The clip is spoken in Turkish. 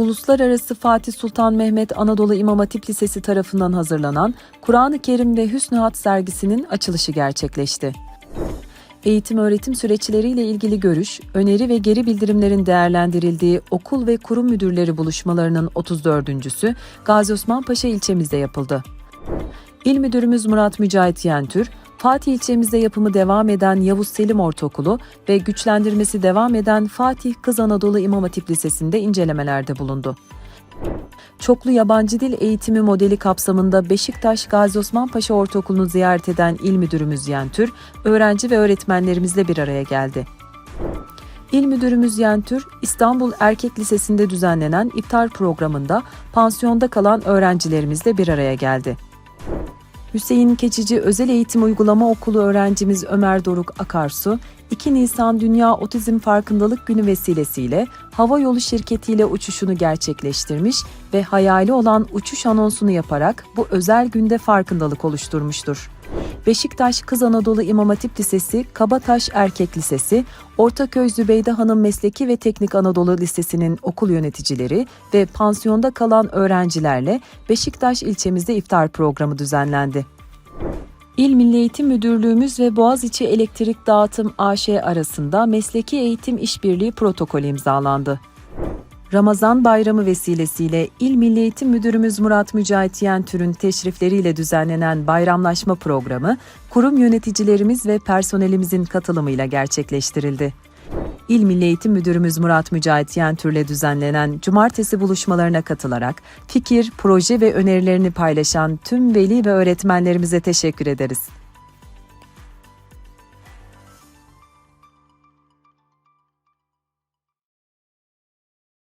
Uluslararası Fatih Sultan Mehmet Anadolu İmam Hatip Lisesi tarafından hazırlanan Kur'an-ı Kerim ve Hüsnü Hat sergisinin açılışı gerçekleşti. Eğitim öğretim süreçleriyle ilgili görüş, öneri ve geri bildirimlerin değerlendirildiği okul ve kurum müdürleri buluşmalarının 34.sü Gazi Osman Paşa ilçemizde yapıldı. İl Müdürümüz Murat Mücahit Yentür, Fatih ilçemizde yapımı devam eden Yavuz Selim Ortaokulu ve güçlendirmesi devam eden Fatih Kız Anadolu İmam Hatip Lisesi'nde incelemelerde bulundu. Çoklu yabancı dil eğitimi modeli kapsamında Beşiktaş Gazi Osman Paşa Ortaokulu'nu ziyaret eden İl Müdürümüz Yentür, öğrenci ve öğretmenlerimizle bir araya geldi. İl Müdürümüz Yentür, İstanbul Erkek Lisesi'nde düzenlenen iftar programında pansiyonda kalan öğrencilerimizle bir araya geldi. Hüseyin Keçici Özel Eğitim Uygulama Okulu öğrencimiz Ömer Doruk Akarsu, 2 Nisan Dünya Otizm Farkındalık Günü vesilesiyle hava yolu şirketiyle uçuşunu gerçekleştirmiş ve hayali olan uçuş anonsunu yaparak bu özel günde farkındalık oluşturmuştur. Beşiktaş Kız Anadolu İmam Hatip Lisesi, Kabataş Erkek Lisesi, Ortaköy Zübeyde Hanım Mesleki ve Teknik Anadolu Lisesi'nin okul yöneticileri ve pansiyonda kalan öğrencilerle Beşiktaş ilçemizde iftar programı düzenlendi. İl Milli Eğitim Müdürlüğümüz ve Boğaziçi Elektrik Dağıtım AŞ arasında mesleki eğitim işbirliği protokolü imzalandı. Ramazan Bayramı vesilesiyle İl Milli Eğitim Müdürümüz Murat Mücahit Yentür'ün teşrifleriyle düzenlenen bayramlaşma programı, kurum yöneticilerimiz ve personelimizin katılımıyla gerçekleştirildi. İl Milli Eğitim Müdürümüz Murat Mücahit Yentür'le düzenlenen cumartesi buluşmalarına katılarak fikir, proje ve önerilerini paylaşan tüm veli ve öğretmenlerimize teşekkür ederiz.